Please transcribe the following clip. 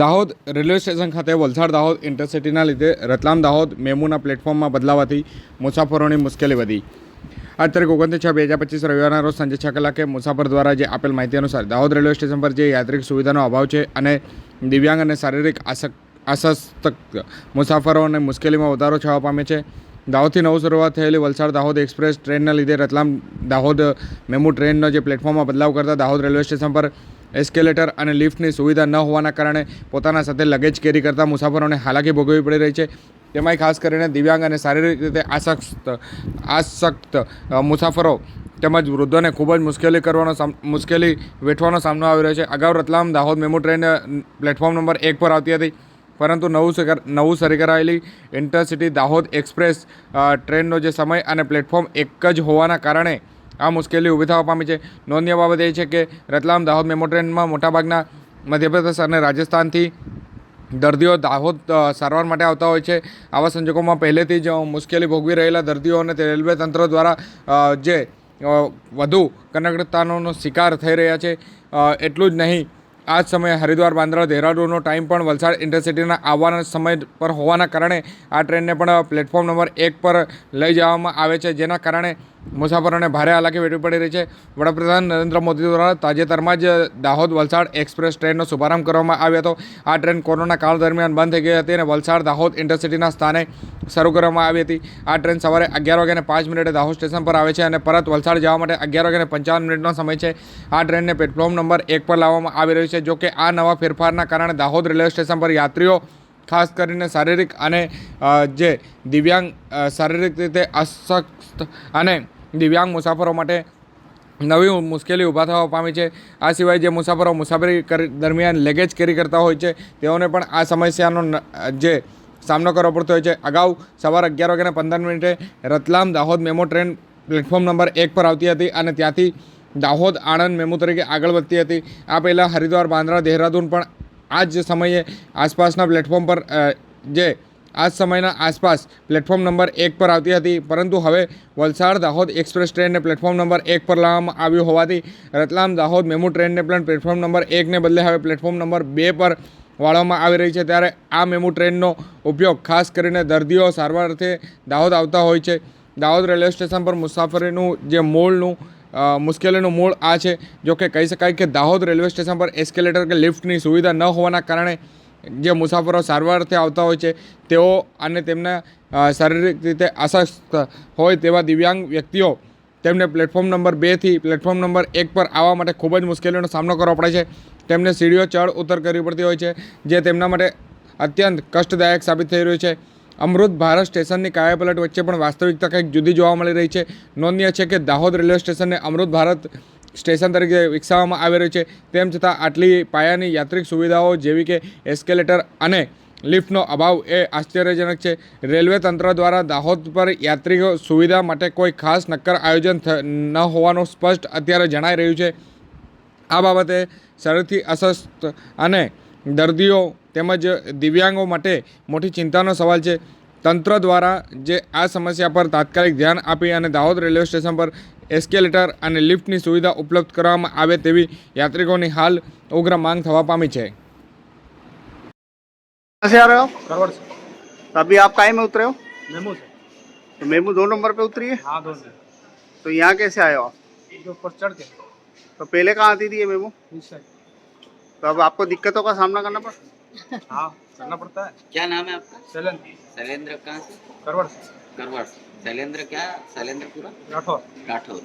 Dahod railway station ખાતે વલસાડ દાહોદ ઇન્ટરસિટીના લીધે રતલામ દાહોદ મેમુના પ્લેટફોર્મમાં બદલાવાથી મુસાફરોની મુશ્કેલી વધી. આજ તારીખ ઓગણત્રીસ છ બે હજાર પચીસ રવિવારના રોજ સાંજે છ કલાકે મુસાફર દ્વારા જે આપેલ માહિતી અનુસાર દાહોદ રેલવે સ્ટેશન પર જે યાત્રિક સુવિધાનો અભાવ છે અને દિવ્યાંગ અને શારીરિક આસક્ત મુસાફરોને મુશ્કેલીમાં વધારો થવા પામે છે. દાહોદથી નવું શરૂઆત થયેલી વલસાડ દાહોદ એક્સપ્રેસ ટ્રેનના લીધે રતલામ દાહોદ મેમુ ટ્રેનનો જે પ્લેટફોર્મમાં બદલાવ કરતા દાહોદ રેલવે સ્ટેશન પર એસ્કેલેટર અને લિફ્ટની સુવિધા ન હોવાના કારણે પોતાના સાથે લગેજ કેરી કરતા મુસાફરોને હાલાકી ભોગવવી પડી રહી છે. તેમાંય ખાસ કરીને દિવ્યાંગ અને શારીરિક રીતે આસક્ત આસક્ત મુસાફરો તેમજ વૃદ્ધોને ખૂબ જ મુશ્કેલી કરવાનો મુશ્કેલી વેઠવાનો સામનો આવી રહ્યો છે. અગાઉ Ratlam Dahod MEMU train platform number એક પર આવતી હતી, પરંતુ નવું નવું શરૂ કરાયેલી ઇન્ટરસિટી દાહોદ એક્સપ્રેસ ટ્રેનનો જે સમય અને પ્લેટફોર્મ એક જ હોવાના કારણે આ મુશ્કેલી ઊભી થવા પામી છે. નોંધનીય બાબત એ છે કે રતલામ દાહોદ મેમો ટ્રેનમાં મોટાભાગના મધ્યપ્રદેશ અને રાજસ્થાનથી દર્દીઓ દાહોદ સારવાર માટે આવતા હોય છે. આવા સંજોગોમાં પહેલેથી જ મુશ્કેલી ભોગવી રહેલા દર્દીઓને રેલવે તંત્ર દ્વારા જે વધુ કનકતાનો શિકાર થઈ રહ્યા છે. એટલું જ નહીં, આ જ સમયે હરિદ્વાર, બાંદ્રા, દહેરાદૂનનો ટાઈમ પણ વલસાડ ઇન્ટરસિટીના આવવાના સમય પર હોવાના કારણે આ ટ્રેનને પણ પ્લેટફોર્મ નંબર એક પર લઈ જવામાં આવે છે. જેના કારણે મુસાફરોને ભારે હાલાકી વેઠવી પડી રહી છે. વડાપ્રધાન નરેન્દ્ર મોદી દ્વારા તાજેતરમાં જ દાહોદ વલસાડ એક્સપ્રેસ ટ્રેનનો શુભારંભ કરવામાં આવ્યો હતો. આ ટ્રેન કોરોના કાળ દરમિયાન બંધ થઈ ગઈ હતી અને વલસાડ દાહોદ ઇન્ટરસિટીના સ્થાને શરૂ કરવામાં આવી હતી. આ ટ્રેન સવારે અગિયાર વાગ્યાને પાંચ મિનિટે દાહોદ સ્ટેશન પર આવે છે અને પરત વલસાડ જવા માટે અગિયાર વાગ્યાને પંચાવન મિનિટનો સમય છે. આ ટ્રેનને પ્લેટફોર્મ નંબર એક પર લાવવામાં આવી રહ્યું છે, જો કે આ નવા ફેરફારના કારણે દાહોદ રેલવે સ્ટેશન પર યાત્રીઓ, ખાસ કરીને શારીરિક અને જે દિવ્યાંગ શારીરિક રીતે અશક્ત અને દિવ્યાંગ મુસાફરો માટે નવી મુશ્કેલી ઊભા થવા પામી છે. આ સિવાય જે મુસાફરો મુસાફરી કરી, દરમિયાન લેગેજ કેરી કરતા હોય છે, તેઓને પણ આ સમસ્યાનો જે સામનો કરવો પડતો હોય છે. અગાઉ સવાર અગિયાર વાગ્યાને પંદર મિનિટે Ratlam Dahod MEMU train platform number એક પર આવતી હતી અને ત્યાંથી દાહોદ આણંદ મેમો તરીકે આગળ વધતી હતી. આ પહેલાં હરિદ્વાર, બાંદ્રા, દેહરાદૂન પણ આ જ સમયે આસપાસના પ્લેટફોર્મ પર જે આ સમયના આસપાસ પ્લેટફોર્મ નંબર એક પર આવતી હતી. પરંતુ હવે વલસાડ દાહોદ એક્સપ્રેસ ટ્રેનને પ્લેટફોર્મ નંબર એક પર લાવવામાં આવ્યું હોવાથી રતલામ દાહોદ મેમુ ટ્રેનને પણ પ્લેટફોર્મ નંબર એકને બદલે હવે પ્લેટફોર્મ નંબર બે પર વાળવામાં આવી રહી છે. ત્યારે આ મેમુ ટ્રેનનો ઉપયોગ ખાસ કરીને દર્દીઓ સારવાર અર્થે દાહોદ આવતા હોય છે. દાહોદ રેલવે સ્ટેશન પર મુસાફરીનું જે મૂળનું મુશ્કેલીનું મૂળ આ છે. જો કે કહી શકાય કે દાહોદ રેલવે સ્ટેશન પર એસ્કેલેટર કે લિફ્ટની સુવિધા ન હોવાના કારણે જે મુસાફરો સારવારથી આવતા હોય છે, તેઓ અને તેમના શારીરિક રીતે અસ્વસ્થ હોય તેવા દિવ્યાંગ વ્યક્તિઓ તેમને પ્લેટફોર્મ નંબર બેથી પ્લેટફોર્મ નંબર એક પર આવવા માટે ખૂબ જ મુશ્કેલીઓનો સામનો કરવો પડે છે. તેમને સીડીઓ ચડ ઉતર કરવી પડતી હોય છે, જે તેમના માટે અત્યંત કષ્ટદાયક સાબિત થઈ રહ્યું છે. અમૃત ભારત સ્ટેશનની કાયાપલટ વચ્ચે પણ વાસ્તવિકતા કંઈક જુદી જોવા મળી રહી છે. નોંધનીય છે કે દાહોદ રેલવે સ્ટેશનને અમૃત ભારત સ્ટેશન તરીકે વિકસાવવામાં આવી રહ્યું છે. તેમ છતાં આટલી પાયાની યાત્રિક સુવિધાઓ જેવી કે એસ્કેલેટર અને લિફ્ટનો અભાવ એ આશ્ચર્યજનક છે. રેલવે તંત્ર દ્વારા દાહોદ પર યાત્રિકો સુવિધા માટે કોઈ ખાસ નક્કર આયોજન ન હોવાનું સ્પષ્ટ અત્યારે જણાઈ રહ્યું છે. આ બાબતે શરીરથી અસ્વસ્થ અને દર્દીઓ તેમજ દિવ્યાંગો માટે મોટી ચિંતાનો સવાલ છે. તંત્ર દ્વારા જે આ સમસ્યા પર તાત્કાલિક ધ્યાન આપી અને દાહોદ રેલવે સ્ટેશન પર એસ્કેલેટર અને લિફ્ટની સુવિધા ઉપલબ્ધ કરવામાં આવે તેવી યાત્રિકોની હાલ ઉગ્ર માંગ થવા પામી છે कहाँ से आ रहे हो आप करवट से तो अभी आप काय में उतरे हो मेमू से तो मेमू दो नंबर पे उतरी है हाँ दो से तो यहाँ कैसे आए हो आप जो ऊपर चढ़ के तो पहले कहाँ आती थी ये मेमू इस साइड तो अब आपको दिक्कतों का सामना करना पड़ा हाँ करना पड़ता है? क्या नाम है आपका? सेलन। शैलेंद्र कहाँ से? करवट से। करवाड़ शैलेंद्र क्या? शैलेंद्र पूरा राठौर। राठौर।